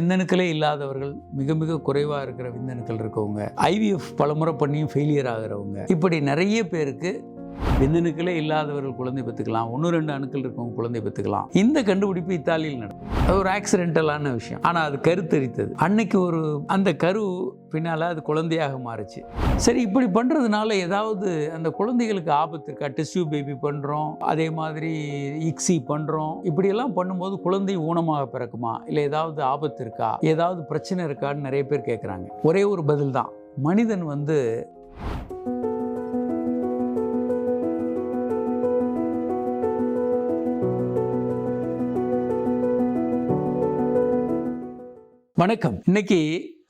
விந்தணுக்களே இல்லாதவர்கள் மிக மிக குறைவாக இருக்கிற விந்தணுக்கள் இருக்கவங்க. ஐவிஎஃப் பலமுறை பண்ணியும் ஃபெயிலியர் ஆகிறவங்க. இப்படி நிறைய பேருக்கு விந்தணுக்களே இல்லாதவர்கள் குழந்தை பெற்றுக்கலாம். ஒன்று ரெண்டு அணுக்கள் இருக்கவங்க குழந்தை பெற்றுக்கலாம். இந்த கண்டுபிடிப்பு இத்தாலியில் நடக்கும். அது ஒரு ஆக்சிடென்டலான விஷயம். ஆனால் அது கருத்தரித்தது. அன்னைக்கு ஒரு அந்த கரு பின்னால் அது குழந்தையாக மாறுச்சு. சரி இப்படி பண்ணுறதுனால ஏதாவது அந்த குழந்தைகளுக்கு ஆபத்து இருக்கா? டெஸ்யூ பேபி பண்ணுறோம் அதே மாதிரி இக்ஸி பண்ணுறோம் இப்படியெல்லாம் பண்ணும்போது குழந்தை ஊனமாக பிறக்குமா? இல்லை ஏதாவது ஆபத்து இருக்கா? ஏதாவது பிரச்சனை இருக்கான்னு நிறைய பேர் கேட்குறாங்க ஒரே ஒரு பதில் தான். மனிதன் வந்து வணக்கம். இன்னைக்கு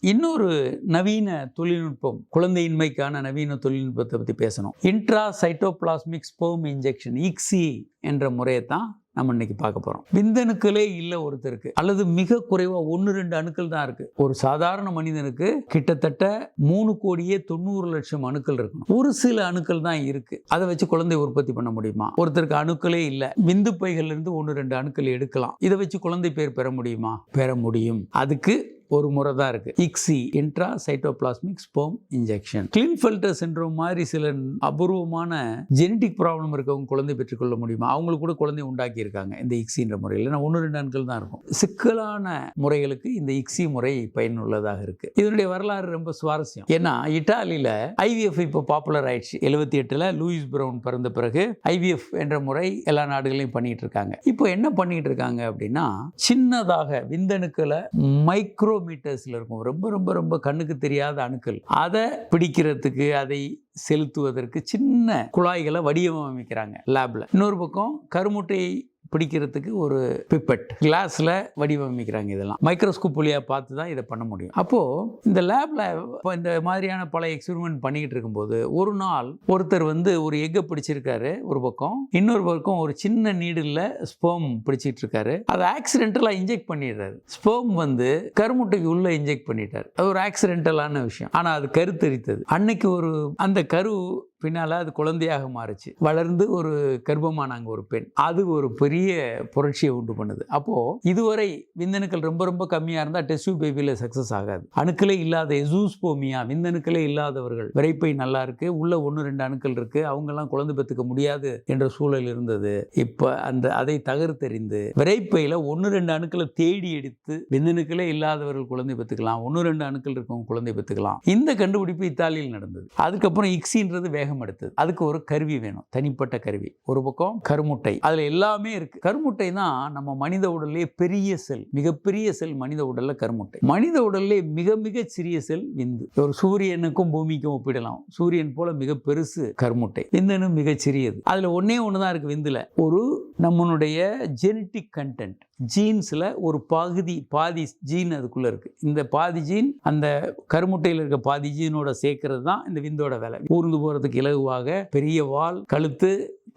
இன்னொரு நவீன தொழில்நுட்பம் குழந்தையின்மைக்கான நவீன தொழில்நுட்பத்தை பற்றி பேசணும். Intra cytoplasmic sperm injection ICSI என்ற முறையை தான் நம்ம இன்னைக்கு பார்க்க போகிறோம் விந்தணுக்களே இல்லை ஒருத்தருக்கு அல்லது மிக குறைவாக ஒன்று ரெண்டு அணுக்கள் தான் இருக்குது ஒரு சாதாரண மனிதனுக்கு கிட்டத்தட்ட மூணு கோடியே தொண்ணூறு லட்சம் அணுக்கள் இருக்கணும். ஒரு சில அணுக்கள் தான் இருக்குது அதை வச்சு குழந்தை உற்பத்தி பண்ண முடியுமா? ஒருத்தருக்கு அணுக்களே இல்லை. விந்து பைகள்லேருந்து ஒன்று ரெண்டு அணுக்கள் எடுக்கலாம். இதை வச்சு குழந்தை பேர் பெற முடியுமா? பெற முடியும். அதுக்கு ஒரு முறை தான் இருக்கு. ICSI intra cytoplasmic sperm injection Klinefelter syndrome மாதிரி சில அபூர்வமான ஜெனட்டிக் ப்ராப்ளம் இருக்கவங்க குழந்தை பெற்றுக்கொள்ள முடியுமா? அவங்களுக்கு கூட குழந்தை உண்டாக்கி இருக்காங்க இந்த இக்ஸின்ற முறையில். ஏன்னா ஒன்று ரெண்டு ஆண்கள் தான் இருக்கும். சிக்கலான முறைகளுக்கு இந்த இக்ஸி முறை பயனுள்ளதாக இருக்கு. இதனுடைய வரலாறு ரொம்ப சுவாரஸ்யம். ஏன்னா இட்டாலியில் ஐவிஎஃப் இப்போ பாப்புலர் ஆயிடுச்சு. எழுபத்தி எட்டில் லூயிஸ் பிரவுன் பிறந்த பிறகு ஐவிஎஃப் என்ற முறை எல்லா நாடுகளையும் பண்ணிட்டு இருக்காங்க. இப்போ என்ன பண்ணிட்டு இருக்காங்க அப்படின்னா சின்னதாக விந்தணுக்களை மைக்ரோ மைக்ரோமீட்டர்ஸில் இருக்கும். ரொம்ப ரொம்ப ரொம்ப கண்ணுக்கு தெரியாத அணுக்கள். அதை பிடிக்கிறதுக்கு அதை செலுத்துவதற்கு சின்ன குழாய்களை வடிவமைக்கிறாங்க லேபில். இன்னொரு பக்கம் கருமுட்டை பிடிக்கிறதுக்கு ஒரு பிப்பட். கிளாஸில் வடிவமைக்கிறாங்க இதெல்லாம். மைக்ரோஸ்கோப் வழியாக பார்த்து தான் இதை பண்ண முடியும். அப்போது இந்த லேபில் இப்போ இந்த மாதிரியான பல எக்ஸ்பெரிமெண்ட் பண்ணிக்கிட்டு இருக்கும்போது ஒரு நாள் ஒருத்தர் வந்து ஒரு எக்கை பிடிச்சிருக்காரு ஒரு பக்கம். இன்னொரு பக்கம் ஒரு சின்ன நீடில் ஸ்போம் பிடிச்சிட்டு இருக்காரு. அதை ஆக்சிடென்டலாக இன்ஜெக்ட் பண்ணிடுறாரு. ஸ்போம் வந்து கருமுட்டைக்கு உள்ளே இன்ஜெக்ட் பண்ணிட்டார். அது ஒரு ஆக்சிடென்டலான விஷயம். ஆனால் அது கருத்தரித்தது. அன்னைக்கு ஒரு அந்த கரு பின்னால் அது குழந்தையாக மாறுச்சு. வளர்ந்து ஒரு கர்ப்பமானாங்க ஒரு பெண். அது ஒரு பெரிய புரட்சியை உண்டு பண்ணுது. அப்போது இதுவரை விந்தணுக்கள் ரொம்ப ரொம்ப கம்மியாக இருந்தால் டெஸ்ட் பேபியில் சக்ஸஸ் ஆகாது. அணுக்களே இல்லாத எசூஸ்போமியா விந்தணுக்களே இல்லாதவர்கள். விரைப்பை நல்லா இருக்குது உள்ள ஒன்று ரெண்டு அணுக்கள் இருக்குது அவங்கெல்லாம் குழந்தை பெற்றுக்க முடியாது என்ற சூழல் இருந்தது. இப்போ அந்த அதை தகர்த்தெறிந்து விரைப்பையில் ஒன்று ரெண்டு அணுக்களை தேடி எடுத்து விந்தணுக்களே இல்லாதவர்கள் குழந்தை பெற்றுக்கலாம். ஒன்று ரெண்டு அணுக்கள் இருக்கவங்க குழந்தை பெற்றுக்கலாம். இந்த கண்டுபிடிப்பு இத்தாலியில் நடந்தது. அதுக்கப்புறம் இக்ஸின்றது வேகம் எடுத்தது அதுக்கு ஒரு கருவி வேணும். தனிப்பட்ட கருவி. ஒரு பக்கம் கருமுட்டை. அதில் எல்லாமே இருக்கு. கருமுட்டை தான் நம்ம மனித உடல்லே பெரிய செல். மிகப்பெரிய செல் மனித உடல்ல கருமுட்டை. மனித உடல்லே மிக மிக சிறிய செல் விந்து. ஒரு சூரியனுக்கும் பூமிக்கும் ஒப்பிடலாம். சூரியன் போல மிக பெருசு கருமுட்டை. விந்தனு மிக சிறியது. அதுல ஒன்னே ஒன்று தான் இருக்கு விந்துல. ஒரு நம்மளுடைய ஜெனட்டிக் கண்டென்ட் ஜீன்ஸில் ஒரு பகுதி பாதி ஜீன் அதுக்குள்ளே இருக்குது இந்த பாதி ஜீன் அந்த கருமுட்டையில் இருக்க பாதி ஜீனோட சேர்க்கறது தான் இந்த விந்தோட வேலை. ஊர்ந்து போகிறதுக்கு இலகுவாக பெரிய வால் கழுத்து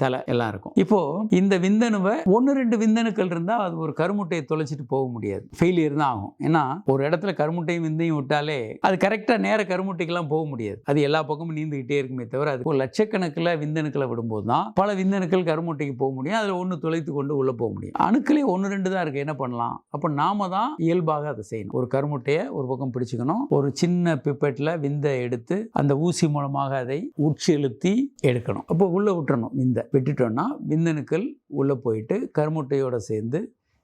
தலை எல்லாம் இருக்கும் இப்போ இந்த விந்தணுவை ஒன்று ரெண்டு விந்தணுக்கள் இருந்தால் அது ஒரு கருமுட்டையை தொலைச்சிட்டு போக முடியாது. ஃபெயிலியர் தான் ஆகும். ஏன்னா ஒரு இடத்துல கருமுட்டையும் விந்தையும் விட்டாலே அது கரெக்டாக நேர கருமுட்டைக்கெல்லாம் போக முடியாது. அது எல்லா பக்கமும் நீந்துக்கிட்டே இருக்குமே தவிர அது ஒரு லட்சக்கணக்கில் விந்தணுக்களை விடும்போது தான் பல விந்தணுக்கள் கருமுட்டைக்கு போக முடியும். அதில் ஒன்று தொலைத்து கொண்டு உள்ளே போக முடியும். அணுக்களே ஒன்று ரெண்டு தான் இருக்குது என்ன பண்ணலாம்? அப்போ நாம தான் இயல்பாக அதை செய்யணும். ஒரு கருமுட்டையை ஒரு பக்கம் பிடிச்சிக்கணும். ஒரு சின்ன பிப்பெட்டில் விந்தை எடுத்து அந்த ஊசி மூலமாக அதை உட்செலுத்தி எடுக்கணும். அப்போ உள்ளே விட்டுறணும் விந்தை. விட்டுட்டோன்னா விந்தணுக்கள் உள்ளே போயிட்டு கருமுட்டையோடு சேர்ந்து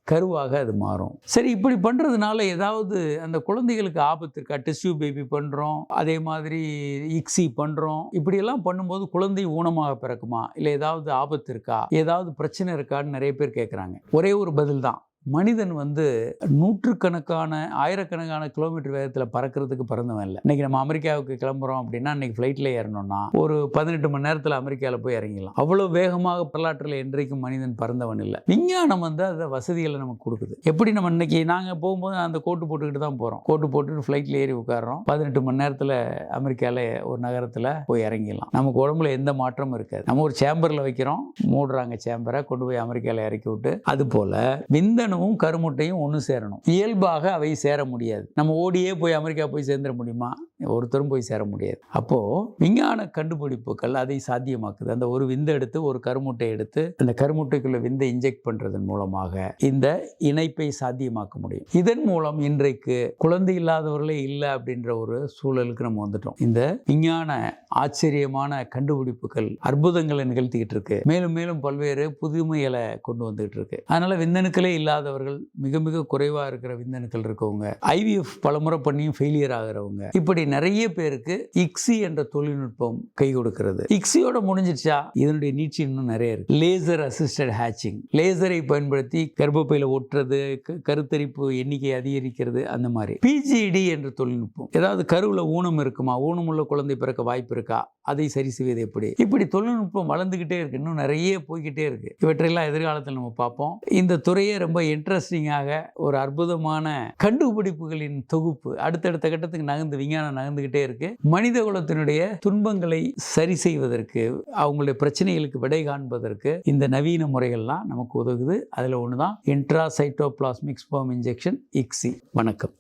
கருவாக அது மாறும். சரி இப்படி பண்ணுறதுனால ஏதாவது அந்த குழந்தைகளுக்கு ஆபத்து இருக்கா? டிஷ்யூ பேபி பண்ணுறோம் அதே மாதிரி இக்ஸி பண்ணுறோம் இப்படியெல்லாம் பண்ணும்போது குழந்தை ஊனமாக பிறக்குமா? இல்லை ஏதாவது ஆபத்து இருக்கா? ஏதாவது பிரச்சனை இருக்கான்னு நிறைய பேர் கேட்குறாங்க ஒரே ஒரு பதில் தான் மனிதன் வந்து நூற்றுக்கணக்கான ஆயிரக்கணக்கான கிலோமீட்டர் வேகத்தில் பறக்கிறதுக்கு பிறந்தவன் இல்லை. இன்றைக்கி நம்ம அமெரிக்காவுக்கு கிளம்புறோம் அப்படின்னா இன்றைக்கி ஃப்ளைட்டில் ஏறணும்னா ஒரு பதினெட்டு மணி நேரத்தில் அமெரிக்காவில் போய் இறங்கிடலாம். அவ்வளோ வேகமாக வரலாற்றில் என்றைக்கும் மனிதன் பறந்தவன் இல்லை. விஞ்ஞானம் வந்து அதை வசதிகளை நமக்கு கொடுக்குது. எப்படி நம்ம இன்றைக்கி நாங்கள் போகும்போது அந்த கோட்டு போட்டுக்கிட்டு தான் போகிறோம் கோட்டு போட்டுட்டு ஃப்ளைட்டில் ஏறி உட்காறோம் பதினெட்டு மணி நேரத்தில் அமெரிக்காவில் ஒரு நகரத்தில் போய் இறங்கிடலாம். நமக்கு உடம்புல எந்த மாற்றமும் இருக்காது. நம்ம ஒரு சேம்பரில் வைக்கிறோம். மூடுறாங்க சேம்பரை கொண்டு போய் அமெரிக்காவில் இறக்கி விட்டு அது போல் விந்தணுவும் கருமுட்டையும் ஒன்று சேரணும். இயல்பாக அவை சேர முடியாது. நம்ம ஓடியே போய் அமெரிக்கா போய் சேர்ந்துட முடியுமா? ஒருத்தரும் போய் சேர முடியாது. அப்போது விஞ்ஞான கண்டுபிடிப்புகள் அதை சாத்தியமாக்குது. அந்த ஒரு விந்தை எடுத்து ஒரு கருமுட்டை எடுத்து அந்த கருமுட்டைக்குள்ள விந்தை இன்ஜெக்ட் பண்ணுறதன் மூலமாக இந்த இணைப்பை சாத்தியமாக்க முடியும். இதன் மூலம் இன்றைக்கு குழந்தை இல்லாதவர்களே இல்லை அப்படின்ற ஒரு சூழலுக்கு நம்ம வந்துட்டோம். இந்த விஞ்ஞான ஆச்சரியமான கண்டுபிடிப்புகள் அற்புதங்களை நிகழ்த்திக்கிட்டு இருக்கு. மேலும் மேலும் பல்வேறு புதுமைகளை கொண்டு வந்துகிட்டு இருக்கு. அதனால விந்தணுக்களே இல்லாதவர்கள் மிக மிக குறைவாக இருக்கிற விந்தணுக்கள் இருக்கவங்க. ஐவிஎஃப் பலமுறை பண்ணியும் ஃபெயிலியர் ஆகிறவங்க. இப்படி நிறைய பேருக்கு இக்ஸி என்ற தொழில்நுட்பம் கை கொடுக்கிறது. இக்ஸியோட முடிஞ்சிருச்சா இதனுடைய நீட்சி இன்னும் நிறைய இருக்கு. லேசர் அசிஸ்டட் ஹேச்சிங் லேசரை பயன்படுத்தி கர்ப்பப்பையில் ஒட்டுறது கருத்தரிப்பு எண்ணிக்கை அதிகரிக்கிறது அந்த மாதிரி. பிஜிடி என்ற தொழில்நுட்பம். ஏதாவது கருவில் ஊனம் இருக்குமா? ஊனமுள்ள குழந்தை பிறக்க வாய்ப்பு இருக்கா? அதை சரி செய்வது எப்படி? இப்படி தொழில்நுட்பம் வளர்ந்துக்கிட்டே இருக்கு. இன்னும் நிறைய போய்கிட்டே இருக்கு. இவற்றையெல்லாம் எதிர்காலத்தில் நம்ம பார்ப்போம். இந்த துறையை ரொம்ப இன்ட்ரெஸ்டிங்காக ஒரு அற்புதமான கண்டுபிடிப்புகளின் தொகுப்பு அடுத்தடுத்த கட்டத்துக்கு நகர்ந்து விஞ்ஞானம் நகர்ந்துக்கிட்டே இருக்கு. மனித குலத்தினுடைய துன்பங்களை சரி செய்வதற்கு அவங்களுடைய பிரச்சனைகளுக்கு விடை காண்பதற்கு இந்த நவீன முறைகள்லாம் நமக்கு உதவுது. அதில் ஒன்று தான் intra cytoplasmic sperm injection ICSI வணக்கம்.